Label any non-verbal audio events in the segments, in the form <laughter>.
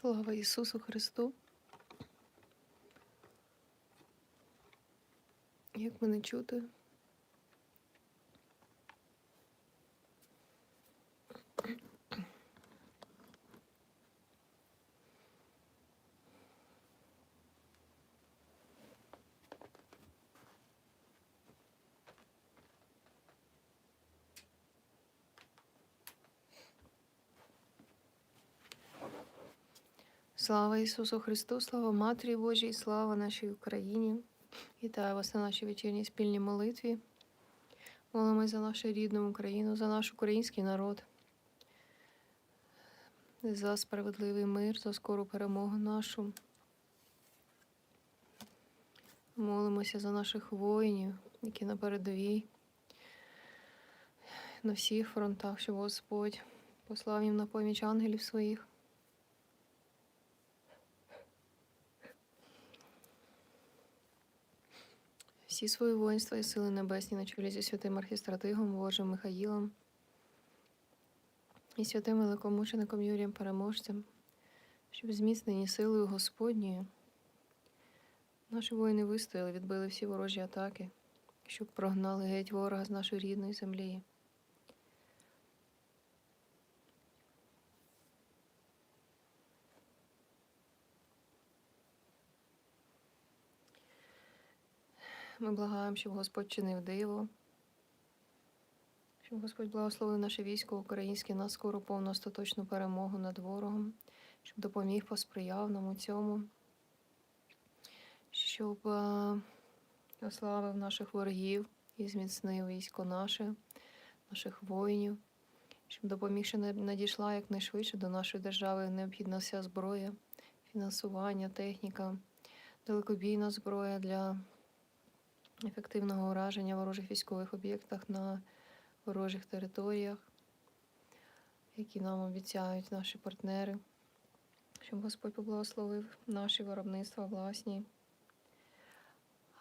Слава Ісусу Христу. Як мене чути? Слава Ісусу Христу, слава Матері Божій, слава нашій Україні. Вітаю вас на нашій вечірній спільній молитві. Молимось за нашу рідну Україну, за наш український народ, за справедливий мир, за скору перемогу нашу. Молимося за наших воїнів, які на передовій, на всіх фронтах, щоб Господь послав їм на поміч ангелів своїх. Всі свої воїнства і сили небесні на чолі зі святим архістратигом Божим Михаїлом і святим великомучеником Юрієм Переможцем, щоб зміцнені силою Господньою наші воїни вистояли, відбили всі ворожі атаки, щоб прогнали геть ворога з нашої рідної землі. Ми благаємо, щоб Господь чинив диво, щоб Господь благословив наше військо українське на скору повну остаточну перемогу над ворогом, щоб допоміг посприяв нам у цьому, щоб е, ославив наших ворогів і зміцнив військо наше, наших воїнів, щоб допоміг, що надійшла якнайшвидше до нашої держави необхідна вся зброя, фінансування, техніка, далекобійна зброя для ефективного ураження ворожих військових об'єктах на ворожих територіях, які нам обіцяють наші партнери, щоб Господь поблагословив наші виробництва власні,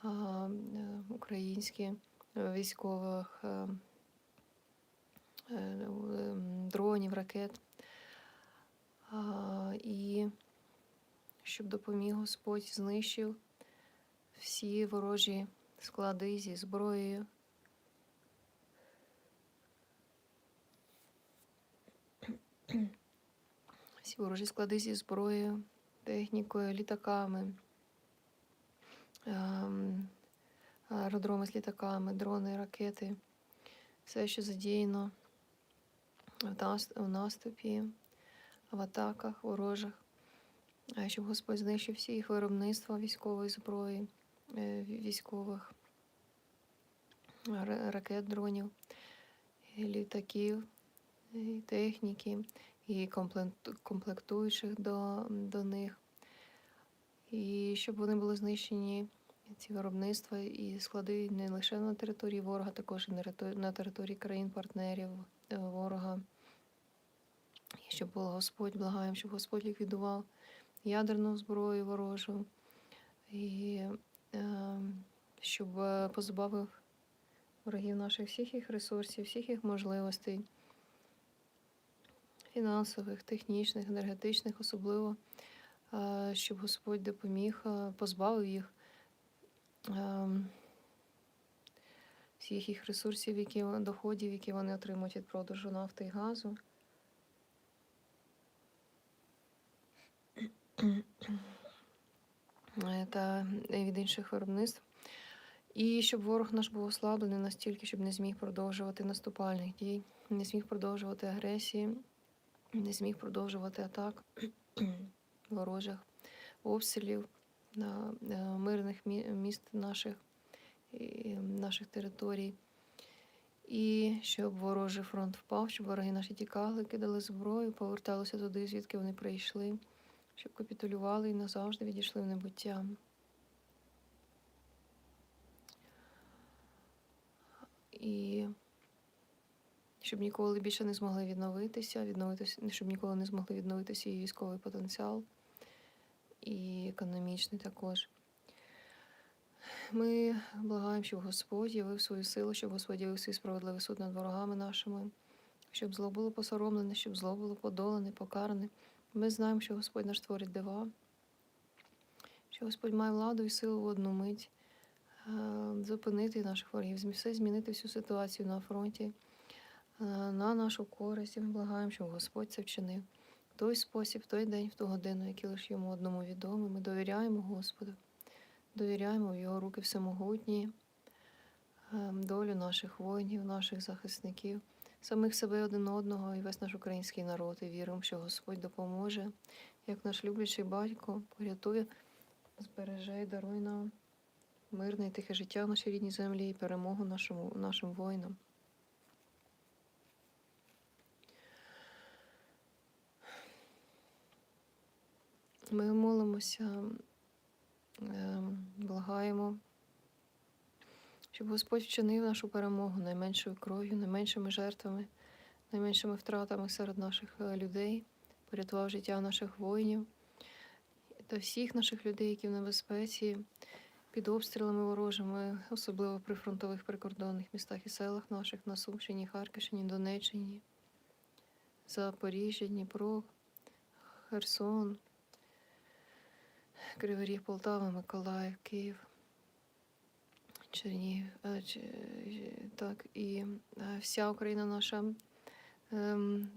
е, українські військових е, е, дронів, ракет. І щоб допоміг Господь знищив всі ворожі склади зі зброєю. Всі ворожі склади зі зброєю, технікою, літаками, ем, аеродроми з літаками, дрони, ракети, все, що задіяно в наступі, в атаках ворожих, щоб Господь знищив всі їх виробництва військової зброї, військових ракет, дронів, літаків, техніки, і комплектуючих до, до них. І щоб вони були знищені, ці виробництва і склади не лише на території ворога, також і на території країн-партнерів е, ворога. І щоб було Господь, благаємо, щоб Господь ліквідував ядерну зброю ворожу, і е, щоб е, позбавив ворогів наших всіх їх ресурсів, всіх їх можливостей, фінансових, технічних, енергетичних, особливо, е, щоб Господь допоміг, е, позбавив їх е, всіх їх ресурсів, які доходів, які вони отримують від продажу нафти і газу. Та від інших виробництв. І щоб ворог наш був ослаблений настільки, щоб не зміг продовжувати наступальних дій, не зміг продовжувати агресії, не зміг продовжувати атак <clears throat> ворожих обстрілів на е, мирних міст наших, і наших територій. І щоб ворожий фронт впав, щоб вороги наші тікали, кидали зброю, поверталися туди, звідки вони прийшли, щоб капітулювали і назавжди відійшли в небуття. І щоб ніколи більше не змогли відновитися, відновитися, щоб ніколи не змогли відновитися і військовий потенціал, і економічний також. Ми благаємо, щоб Господь явив свою силу, щоб Господь явив свій справедливий суд над ворогами нашими, щоб зло було посоромлене, щоб зло було подолане, покаране, Ми знаємо, що Господь наш творить дива, що Господь має владу і силу в одну мить зупинити наших ворогів, все змінити всю ситуацію на фронті е, на нашу користь. І ми благаємо, щоб Господь це вчинив. В той спосіб, в той день, в ту годину, який лише йому одному відомий. Ми довіряємо Господу, довіряємо в Його руки всемогутні, е, долю наших воїнів, наших захисників, самих себе один одного і весь наш український народ. І віримо, що Господь допоможе, як наш люблячий батько порятує, збереже і нам мирне і тихе життя в нашій рідній землі і перемогу нашому, нашим воїнам. Ми молимося, ем, благаємо, щоб Господь вчинив нашу перемогу найменшою кров'ю, найменшими жертвами, найменшими втратами серед наших е, людей, порятував життя наших воїнів та всіх наших людей, які в небезпеці, під обстрілами ворожими, особливо при фронтових прикордонних містах і селах наших на Сумщині, Харківщині, Донеччині, Запоріжжя, Дніпро, Херсон. Кривий Ріг, Полтава, Миколаїв, Київ, Чернігів, е, е, так, і е, вся Україна наша, ем,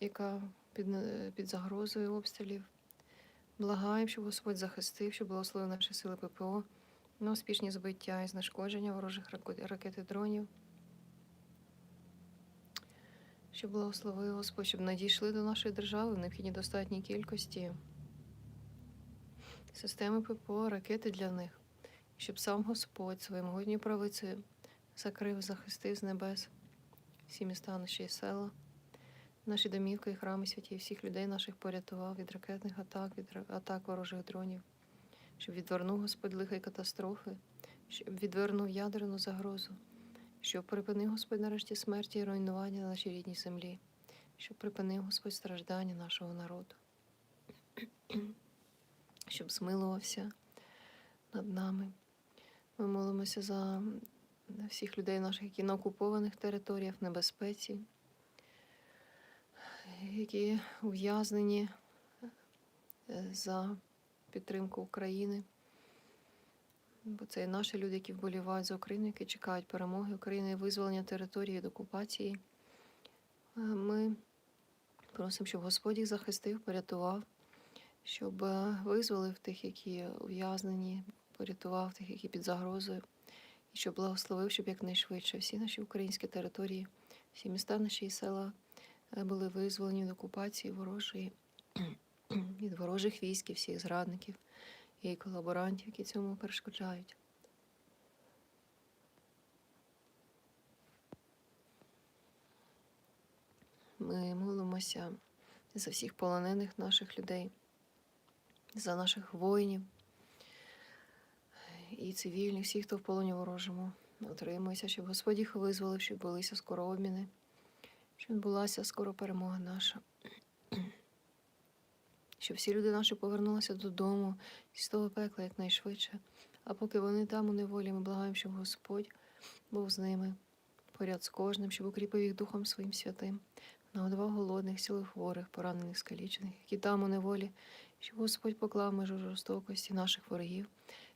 яка під, під загрозою обстрілів. Благаємо, щоб Господь захистив, щоб благословив наші сили ППО на успішні збиття і знешкодження ворожих ракет і дронів. Щоб благословив Господь, щоб надійшли до нашої держави в необхідній достатній кількості системи ППО, ракети для них, щоб сам Господь своєю могутньою правицею закрив, захистив з небес всі міста, наші села, наші домівки і храми святі, всіх людей наших порятував від ракетних атак, від атак ворожих дронів, щоб відвернув Господь лиха й катастрофи, щоб відвернув ядерну загрозу, щоб припинив Господь нарешті смерті і руйнування на нашій рідній землі, щоб припинив Господь страждання нашого народу <clears throat> щоб змилувався над нами. Ми молимося за всіх людей наших, які на окупованих територіях, в небезпеці, які ув'язнені е, за підтримку України. Бо це і наші люди, які вболівають за Україну, які чекають перемоги України визволення території від окупації. Е, Ми просимо, щоб Господь їх захистив, порятував щоб е, визволив тих, які ув'язнені, порятував тих, які під загрозою, і щоб благословив, щоб якнайшвидше всі наші українські території, всі міста наші села е, були визволені від окупації ворожої, <clears throat> від ворожих військ і всіх зрадників і колаборантів, які цьому перешкоджають. Ми молимося за всіх полонених наших людей за наших воїнів і цивільних, всіх, хто в полоні ворожому. Отримується, щоб Господь їх визволив, щоб булися скоро обміни, щоб відбулася скоро перемога наша. Щоб всі люди наші повернулися додому з того пекла якнайшвидше. А поки вони там у неволі, ми благаємо, щоб Господь був з ними, поряд з кожним, щоб укріпив їх Духом Своїм святим, нагодував голодних, сілих хворих, поранених, скалічених, які там у неволі, щоб Господь поклав межу жорстокості наших ворогів,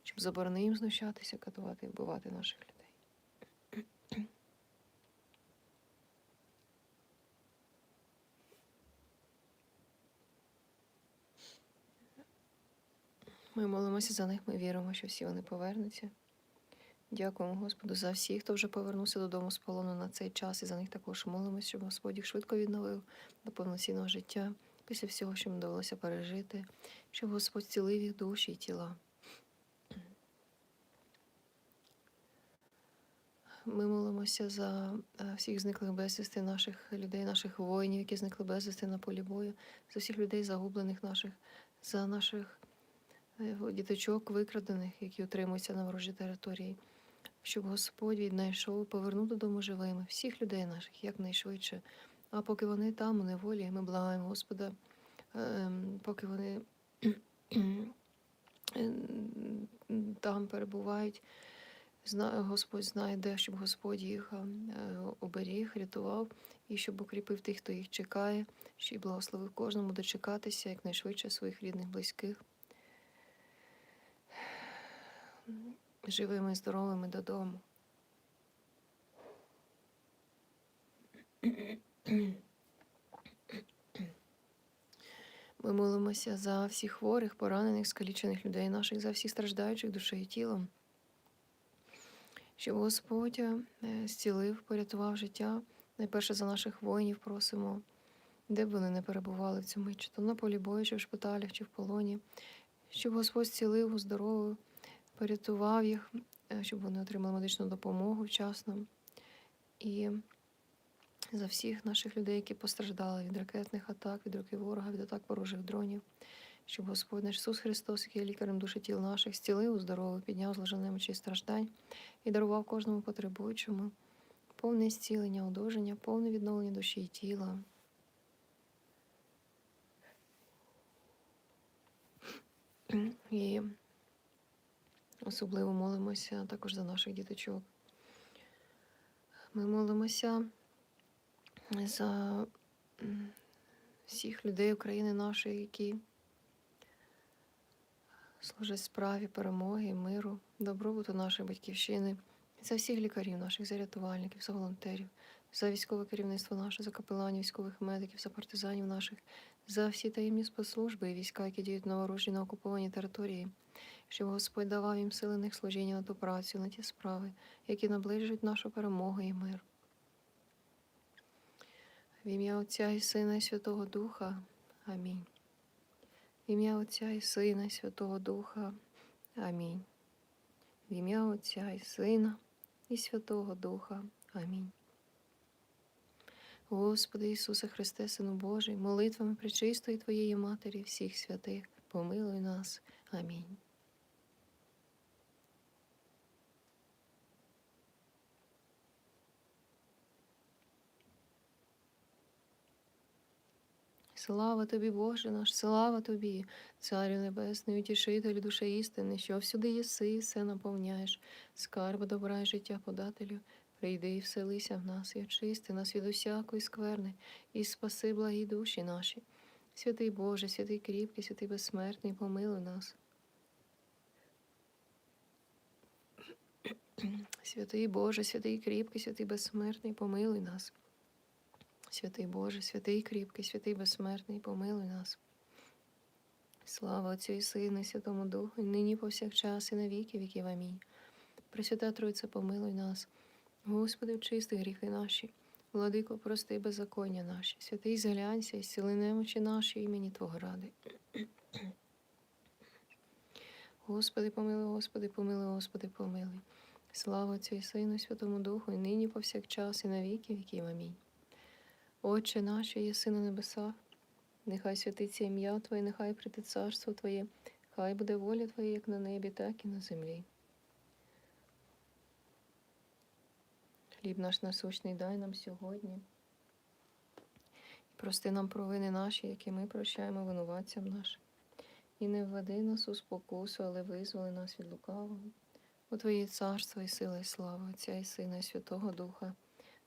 щоб заборонив їм знущатися, катувати і вбивати наших людей. Ми молимося за них, ми віримо, що всі вони повернуться. Дякуємо Господу за всіх, хто вже повернувся додому з полону на цей час, і за них також молимося, щоб Господь їх швидко відновив до повноцінного життя після всього, що їм довелося пережити, щоб Господь цілив їх душі і тіла. Ми молимося за е, всіх зниклих безвісти наших людей, наших воїнів, які зникли безвісти на полі бою, за всіх людей, загублених наших, за наших діточок, викрадених, які утримуються на ворожій території, щоб Господь віднайшов, повернув додому живими всіх людей наших якнайшвидше. А поки вони там у неволі, ми благаємо Господа, ем, поки вони ем, <clears throat> там перебувають, Господь знає, де, щоб Господь їх е, оберіг, рятував, і щоб укріпив тих, хто їх чекає, щоб благословив кожному дочекатися якнайшвидше своїх рідних, близьких. Живими, і здоровими додому. Ми молимося за всіх хворих, поранених, скалічених людей наших, за всіх страждаючих душею і тілом, щоб Господь е, зцілив, порятував життя. Найперше за наших воїнів просимо, де б вони не перебували в цьому, чи то на полі бою, чи в шпиталях, чи в полоні, щоб Господь зцілив, оздоровив, порятував їх, е, щоб вони отримали медичну допомогу вчасно. І за всіх наших людей, які постраждали від ракетних атак, від руки ворога, від атак ворожих дронів, щоб Господь наш Ісус Христос, який є лікарем душі тіл наших, зцілив, здоровив, підняв з лежаними страждань і дарував кожному потребуючому повне зцілення, одужання, повне відновлення душі і тіла. І особливо молимося також за наших діточок. Ми молимося за всіх людей України нашої, які служать справі перемоги, миру, добробуту нашої батьківщини, за всіх лікарів наших, за рятувальників, за волонтерів, за військове керівництво наше, за капеланів, військових медиків, за партизанів наших, за всі таємні спецслужби і війська, які діють на ворожі на окупованій території, щоб Господь давав їм сили них служіння на ту працю, на ті справи, які наближують нашу перемогу і мир. В ім'я Отця і Сина і Святого Духа. Амінь. В ім'я Отця і Сина і Святого Духа. Амінь. В ім'я Отця і Сина і Святого Духа. Амінь. Господи Ісусе Христе, Сину Божий, молитвами пречистої Твоєї Матері, всіх святих, помилуй нас. Амінь. Слава тобі, Боже наш, слава тобі, Царю Небесний, утішителю душе істини, що всюди єси, і все наповняєш, скарб добра і життя подателю. Прийди і вселися в нас, і очисти нас від усякої скверни, і спаси благі душі наші. Святий Боже, святий кріпкий, святий безсмертний, помилуй нас. Святий Боже, святий кріпкий, святий безсмертний, помилуй нас. Святий Боже, святий кріпкий, святий безсмертний, помилуй нас. Слава Отцю і Сину, і Святому Духу, і нині повсякчас, і на віки віків. Амінь. Пресвята Тройце, помилуй нас. Господи, очисти гріхи наші, владико, прости беззаконня наші, святий зглянься і зціли немочі наші імені Твого ради. Господи, помилуй, Господи, помилуй, Господи, помилуй. Слава Отцю і Сину, і Святому Духу, і нині повсякчас, і на віки віків. Амінь. Отче наш, єси на небесах, нехай святиться ім'я Твоє, нехай прийде царство Твоє, хай буде воля Твоя, як на небі, так і на землі. Хліб наш насущний дай нам сьогодні. Прости нам провини наші, які ми прощаємо винуватцям нашим. І не введи нас у спокусу, але визволи нас від лукавого. У Твоє царство і сила, і слава Отця і Сина, і Святого Духа,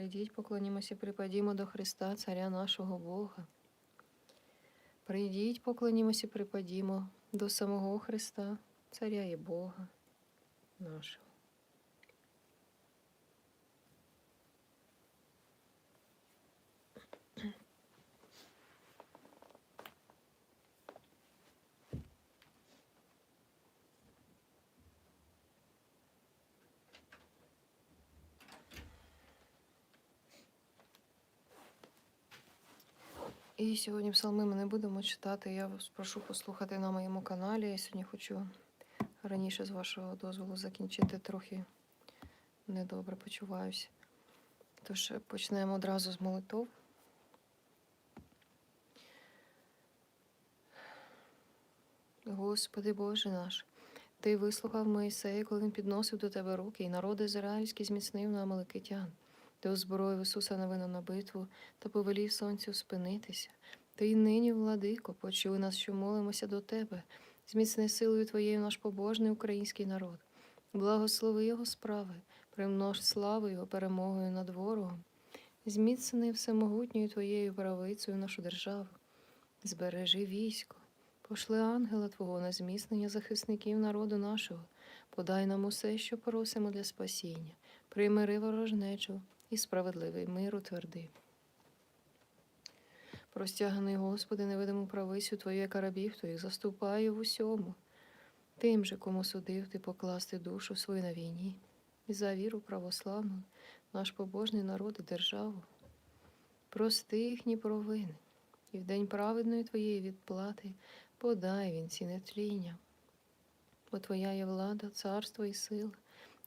Прийдіть, поклонімося, припадімо до Христа, Царя нашого Бога. Прийдіть, поклонімося, припадімо до самого Христа, Царя і Бога нашого. І сьогодні псалми ми не будемо читати. Я вас прошу послухати на моєму каналі. Я сьогодні хочу раніше, з вашого дозволу, закінчити трохи недобре почуваюся. Тож почнемо одразу з молитов. Господи Боже наш, Ти вислухав Моїсея, коли він підносив до тебе руки, і народ ізраїльський зміцнив на Амаликитян. Ти озброїв Ісуса Навину на битву та повелів сонцю спинитися. Ти й нині, владико, почуй нас, що молимося до тебе. Зміцни силою Твоєю наш побожний український народ. Благослови його справи, примнож славу його перемогою над ворогом. Зміцни всемогутньою Твоєю правицею нашу державу. Збережи військо, пошли ангела Твого на зміцнення захисників народу нашого, подай нам усе, що просимо для спасіння, примири ворожнечу і справедливий мир утверди. Простяганий, Господи, невидиму правицю Твою, яка рабів Твоїх, заступаю в усьому. Тим же, кому судив ти покласти душу свою на війні, і за віру православну, наш побожний народ і державу. Прости їхні провини, і в день праведної Твоєї відплати подай він ці нетління. Бо Твоя є влада, царство і сила,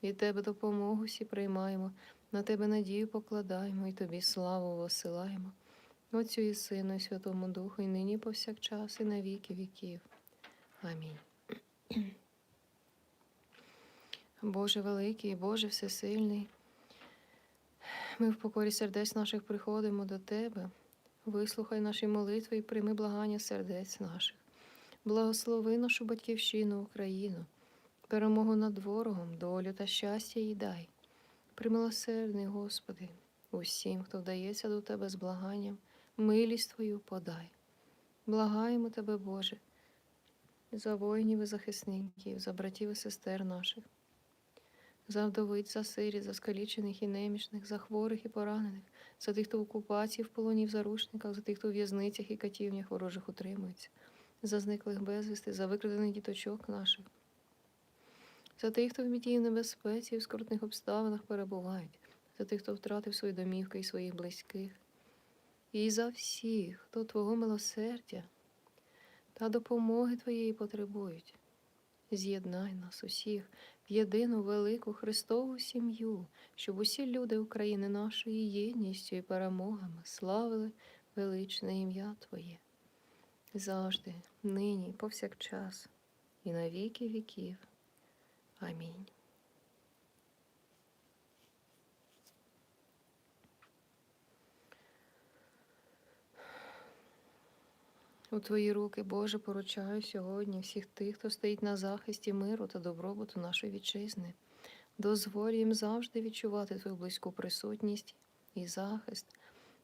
від Тебе допомогу всі приймаємо, на Тебе надію покладаємо і Тобі славу восилаємо. Отцю і Сину, і Святому Духу, і нині повсякчас, і на віки віків. Амінь. Боже великий, Боже всесильний, ми в покорі сердець наших приходимо до Тебе. Вислухай наші молитви і прийми благання сердець наших. Благослови нашу батьківщину, Україну, перемогу над ворогом, долю та щастя їй дай. Примилосердний, Господи, усім, хто вдається до Тебе з благанням, милість Твою подай. Благаємо Тебе, Боже, за воїнів і захисників, за братів і сестер наших, за вдовиць, за сиріт, за скалічених і немічних, за хворих і поранених, за тих, хто в окупації, в полоні, в заручниках, за тих, хто в в'язницях і катівнях ворожих утримується, за зниклих безвісти, за викрадених діточок наших, за тих, хто в і небезпеці і в скрутних обставинах перебувають, за тих, хто втратив свої домівки і своїх близьких, і за всіх, хто Твого милосердя та допомоги Твоєї потребують. З'єднай нас усіх в єдину велику Христову сім'ю, щоб усі люди України нашої єдністю і перемогами славили величне ім'я Твоє. Завжди, нині, повсякчас, і на віки віків. Амінь. У Твої руки, Боже, поручаю сьогодні всіх тих, хто стоїть на захисті миру та добробуту нашої вітчизни. Дозволь їм завжди відчувати Твою близьку присутність і захист.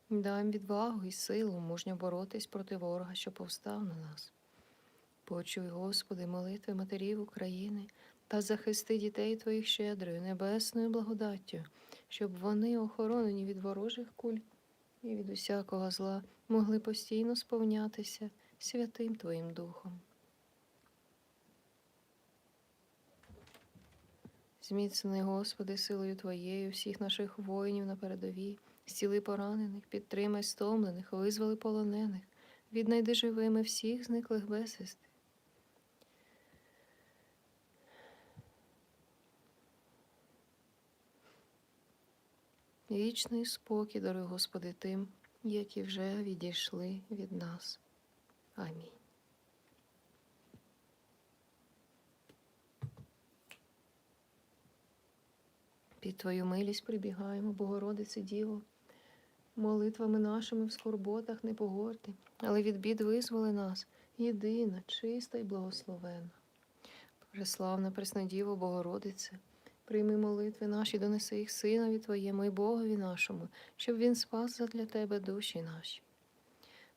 Дай їм відвагу і силу мужньо боротись проти ворога, що повстав на нас. Почуй, Господи, молитви матерів України та захисти дітей Твоїх щедрою, небесною благодаттю, щоб вони, охоронені від ворожих куль і від усякого зла, могли постійно сповнятися святим Твоїм Духом. Зміцни, Господи, силою Твоєю всіх наших воїнів на передовій, зціли поранених, підтримай стомлених, визволи полонених, віднайди живими всіх зниклих безвісти. Вічний спокій, даруй, Господи, тим, які вже відійшли від нас. Амінь. Під Твою милість прибігаємо, Богородице Діво, молитвами нашими в скорботах не погорди, але від бід визволи нас, єдина, чиста і благословенна. Преславна Преснодіво, Богородице, прийми молитви наші, донеси їх Синові Твоєму і Богові нашому, щоб Він спас задля Тебе душі наші.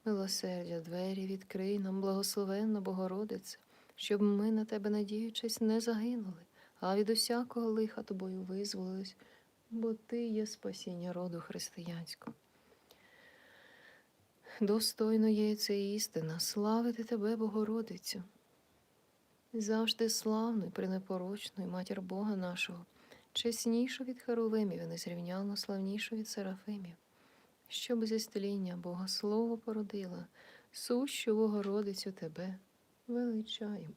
Милосердя, двері відкрий нам, благословенна Богородице, щоб ми на Тебе, надіючись, не загинули, а від усякого лиха тобою визволились, бо Ти є спасіння роду християнського. Достойно є це істина, славити Тебе, Богородицю. Завжди славну і пренепорочну, і матір Бога нашого, чеснішу від Херувимів і незрівняно славнішу від Серафимів, щоб зі стління Бога Слово породила, сущу Богородицю Тебе величаємо.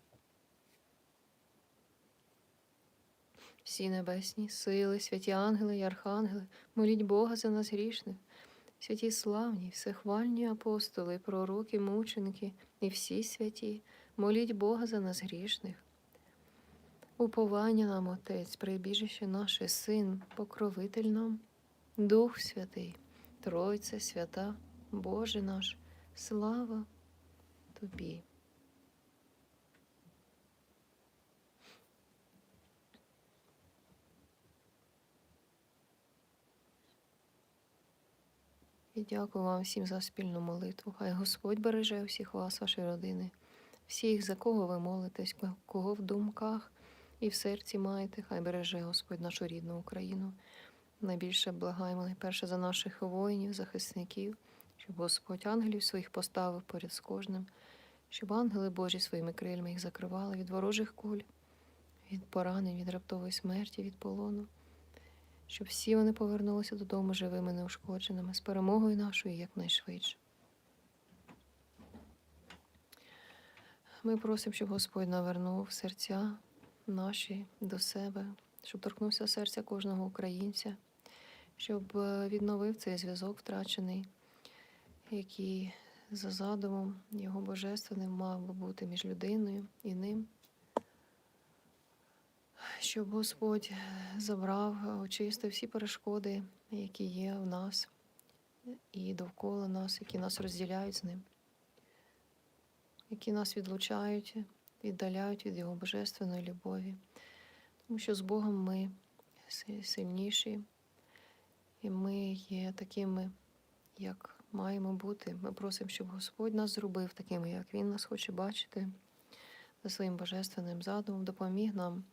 всі небесні сили, святі ангели й архангели, моліть Бога за нас грішних, святі славні, всехвальні апостоли, пророки, мученики і всі святі, моліть Бога за нас грішних. Уповання нам, Отець, прибіжище наше, Син, покровитель нам, Дух Святий, Тройце свята, Боже наш, слава Тобі. І дякую вам всім за спільну молитву. Хай Господь береже всіх вас, ваші родини, всіх, за кого ви молитесь, кого в думках і в серці маєте, хай береже Господь нашу рідну Україну. Найбільше благаємо найперше за наших воїнів, захисників, щоб Господь ангелів своїх поставив поряд з кожним, щоб ангели Божі своїми крильми їх закривали від ворожих куль, від поранень, від раптової смерті, від полону, щоб всі вони повернулися додому живими, неушкодженими, з перемогою нашою якнайшвидше. Ми просимо, щоб Господь навернув серця наші до себе, щоб торкнувся серця кожного українця, щоб е, відновив цей зв'язок втрачений, який за задумом його божественним мав би бути між людиною і ним. Щоб Господь забрав, очистив всі перешкоди, які є в нас і довкола нас, які нас розділяють з ним, які нас відлучають, віддаляють від Його божественної любові. Тому що з Богом ми сильніші, і ми є такими, як маємо бути. Ми просимо, щоб Господь нас зробив такими, як Він нас хоче бачити, за своїм божественним задумом, допоміг нам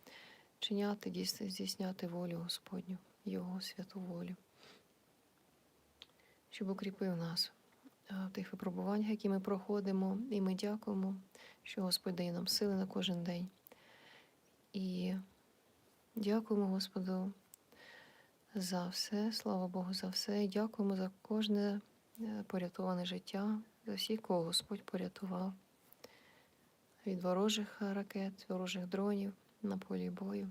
чиняти, здійсняти волю Господню, Його святу волю, щоб укріпив нас в тих випробуваннях, які ми проходимо, і ми дякуємо, що Господь дає нам сили на кожен день. І дякуємо Господу за все, слава Богу, за все. І дякуємо за кожне е, порятоване життя, за всіх, кого Господь порятував від ворожих ракет, ворожих дронів на полі бою.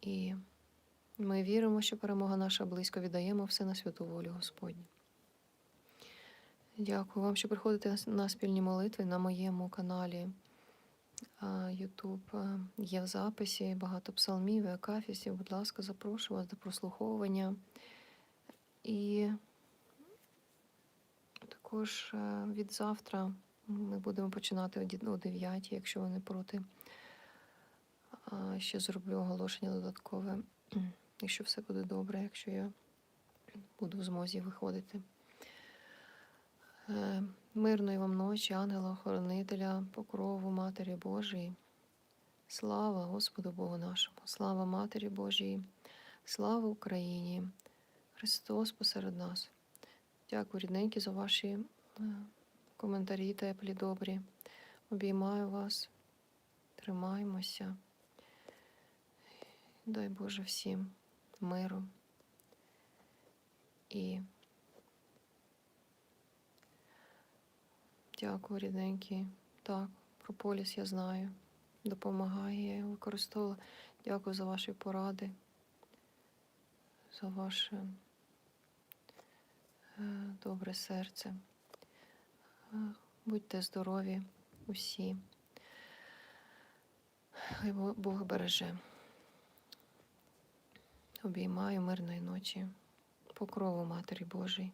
І ми віримо, що перемога наша близько віддаємо все на святу волю Господню. Дякую вам, що приходите на спільні молитви на моєму каналі YouTube. Є в записі багато псалмів і акафісів. Будь ласка, запрошую вас до прослуховування. І також е, від завтра ми будемо починати о 9, якщо ви не проти. Ще зроблю оголошення додаткове, <clears throat> якщо все буде добре, якщо я буду в змозі виходити. Е, Мирної вам ночі, ангела-охоронителя, покрову Матері Божої. Слава Господу Богу нашому, слава Матері Божій, слава Україні, Христос посеред нас. Дякую, рідненькі, за ваші е, коментарі теплі, добрі. Обіймаю вас, тримаємося. Дай Боже всім миру і дякую, рідненькі. Так, прополіс я знаю. Допомагає, я його використовувала. Дякую за ваші поради, за ваше е, добре серце. Е, Будьте здорові усі. Хай Бог береже. Обіймаю мирної ночі, покрову Матері Божій.